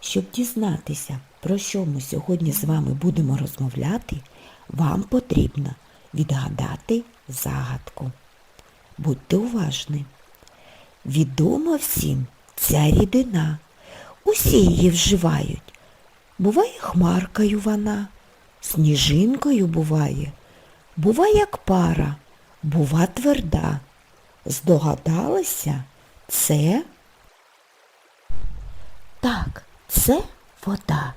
Щоб дізнатися, про що ми сьогодні з вами будемо розмовляти, вам потрібно відгадати загадку. Будьте уважні. Відома всім ця рідина. Усі її вживають. Буває хмаркою вона, сніжинкою буває, бува як пара, бува тверда. Здогадалися, це? Так, це вода.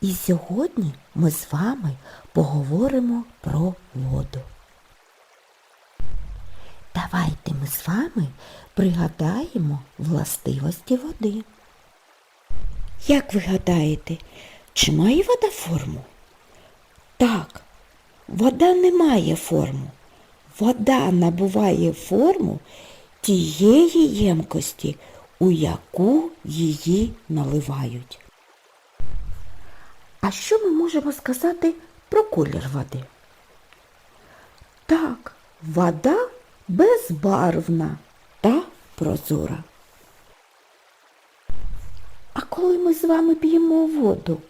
І сьогодні ми з вами поговоримо про воду. Давайте ми з вами пригадаємо властивості води. Як ви гадаєте, чи має вода форму? Так, вода не має форму. Вода набуває форму тієї ємкості, у яку її наливають. А що ми можемо сказати про колір води? Так, вода безбарвна та прозора. А коли ми з вами п'ємо воду,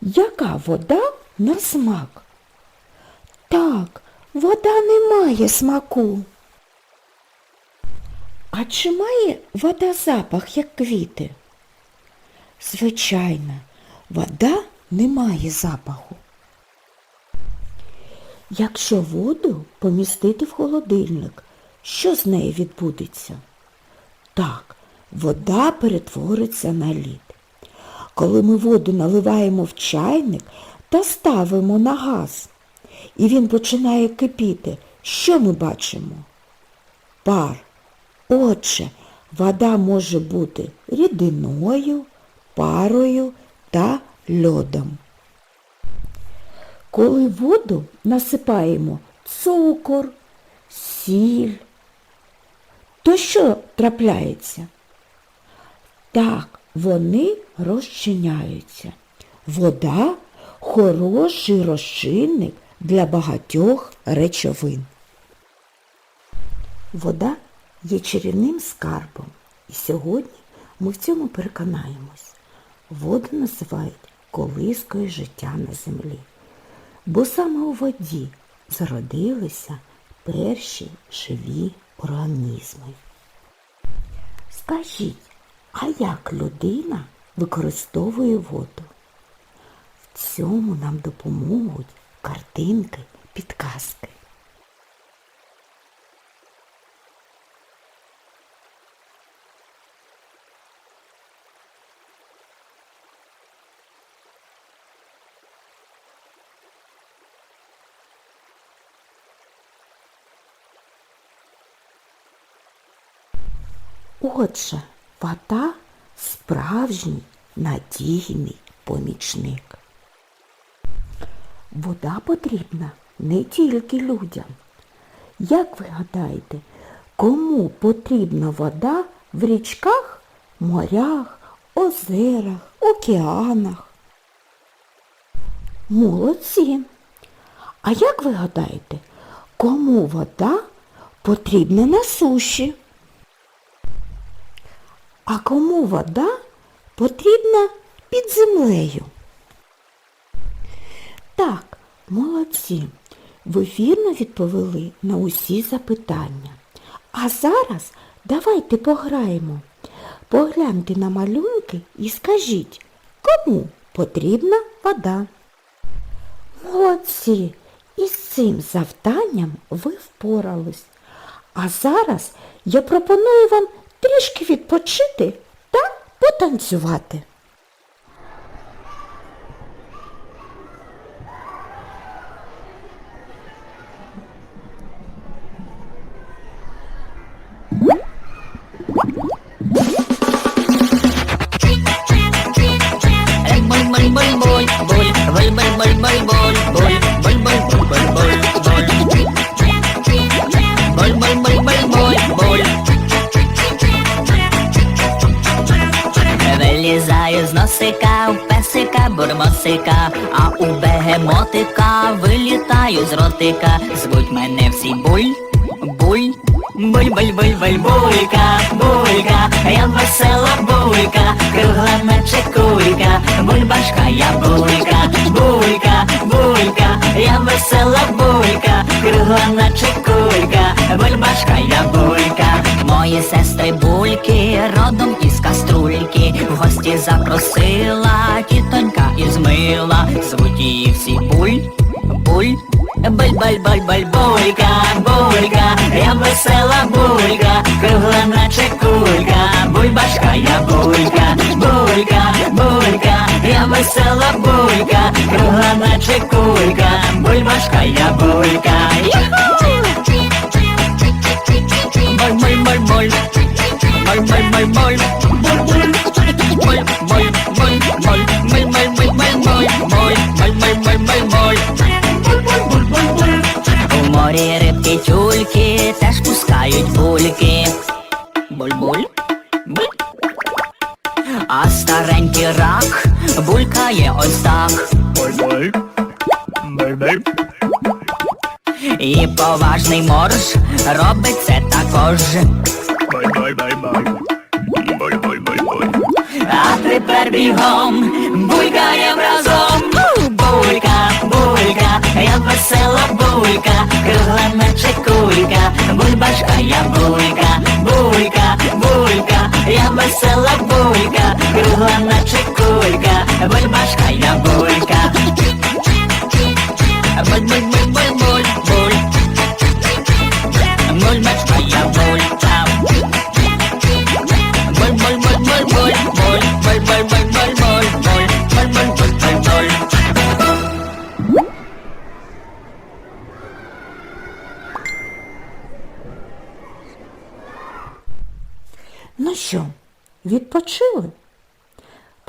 яка вода на смак? Так, вода не має смаку. А чи має вода запах, як квіти? Звичайно, вода не має запаху. Якщо воду помістити в холодильник, що з нею відбудеться? Так, вода перетвориться на лід. Коли ми воду наливаємо в чайник та ставимо на газ, і він починає кипіти, що ми бачимо? Пар. Отже, вода може бути рідиною, парою та льодом. Коли воду насипаємо цукор, сіль, то що трапляється? Так, вони розчиняються. Вода хороший розчинник для багатьох речовин. Вода є чарівним скарбом. І сьогодні ми в цьому переконаємось. Воду називають колискою життя на землі. Бо саме у воді зародилися перші живі організми. Скажіть, а як людина використовує воду? В цьому нам допоможуть картинки, підказки. Отже, вода справжній надійний помічник. Вода потрібна не тільки людям. Як ви гадаєте, кому потрібна вода в річках, морях, озерах, океанах? Молодці! А як ви гадаєте, кому вода потрібна на суші? А кому вода потрібна під землею? Так, молодці. Ви вірно відповіли на усі запитання. А зараз давайте пограємо. Погляньте на малюнки і скажіть, кому потрібна вода? Молодці! Із цим завданням ви впорались. А зараз я пропоную вам трішки відпочити та потанцювати. Носика, у песика, бурмосика, а у бегемотика вилітаю з ротика. Звуть мене всі буль, Буль, буль, буль, буль, буль, булька, булька, я весела булька, кругла наче кулька, бульбашка я булька, булька, булька, я весела булька, кругла наче кулька, бульбашка я булька. Мої сестри бульки, родом із запросила тітонька із мила, звуть її всі буль, буль. Буль, буль, буль, буль, булька, я весела булька, кругла наче кулька, бульбашка я булька, булька, булька, я весела булька, кругла наче кулька, бульбашка я булька. Буль, буль, буль, буль, буль, буль, буль, пускають. Буль-буль, буль. А старенький рак булькає ось так. Бай-бай. Бай-бай. І поважний морж робить це також. Бай-бай-бай-бай. А тепер бігом булькаєм разом. Булька, булька, я весела булька, кругла наче кулька,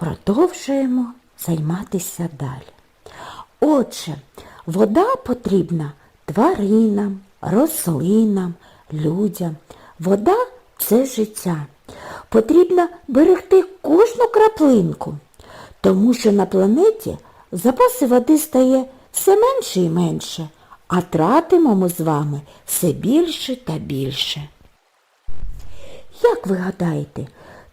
Продовжуємо займатися далі. Отже, вода потрібна тваринам, рослинам, людям. Вода це життя. Потрібно берегти кожну краплинку, тому що на планеті запаси води стає все менше і менше, а тратимо ми з вами все більше та більше. Як ви гадаєте,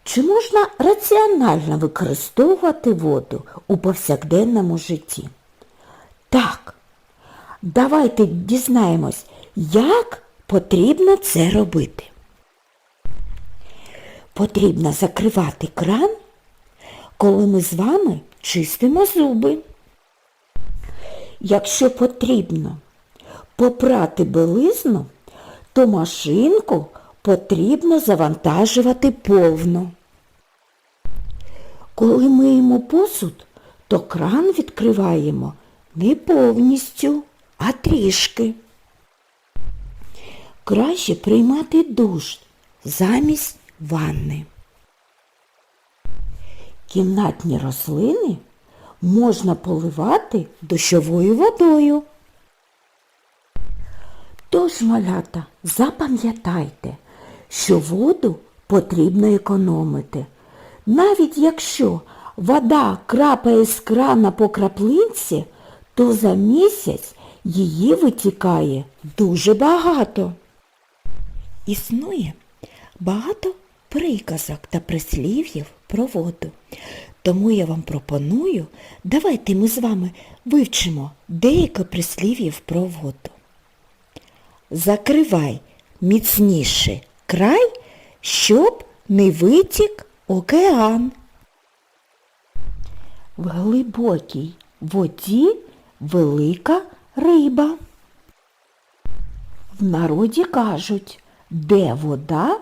чи можна раціонально використовувати воду у повсякденному житті? Так. Давайте дізнаємось, як потрібно це робити. Потрібно закривати кран, коли ми з вами чистимо зуби. Якщо потрібно попрати білизну, то машинку потрібно завантажувати повно. Коли миємо посуд, то кран відкриваємо не повністю, а трішки. Краще приймати душ замість ванни. Кімнатні рослини можна поливати дощовою водою. Тож, малята, запам'ятайте, що воду потрібно економити. Навіть якщо вода крапає з крана по краплинці, то за місяць її витікає дуже багато. Існує багато приказок та прислів'їв про воду. Тому я вам пропоную, давайте ми з вами вивчимо деякі прислів'їв про воду. Закривай міцніше край, щоб не витік океан. В глибокій воді велика риба. В народі кажуть, де вода,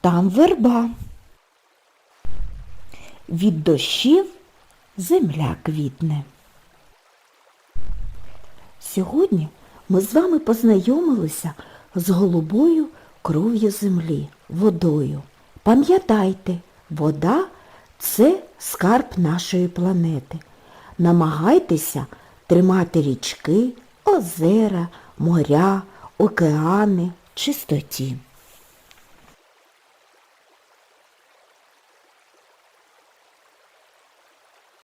там верба. Від дощів земля квітне. Сьогодні ми з вами познайомилися з голубою кров'ю землі, водою. Пам'ятайте, вода це скарб нашої планети. Намагайтеся тримати річки, озера, моря, океани чистоті.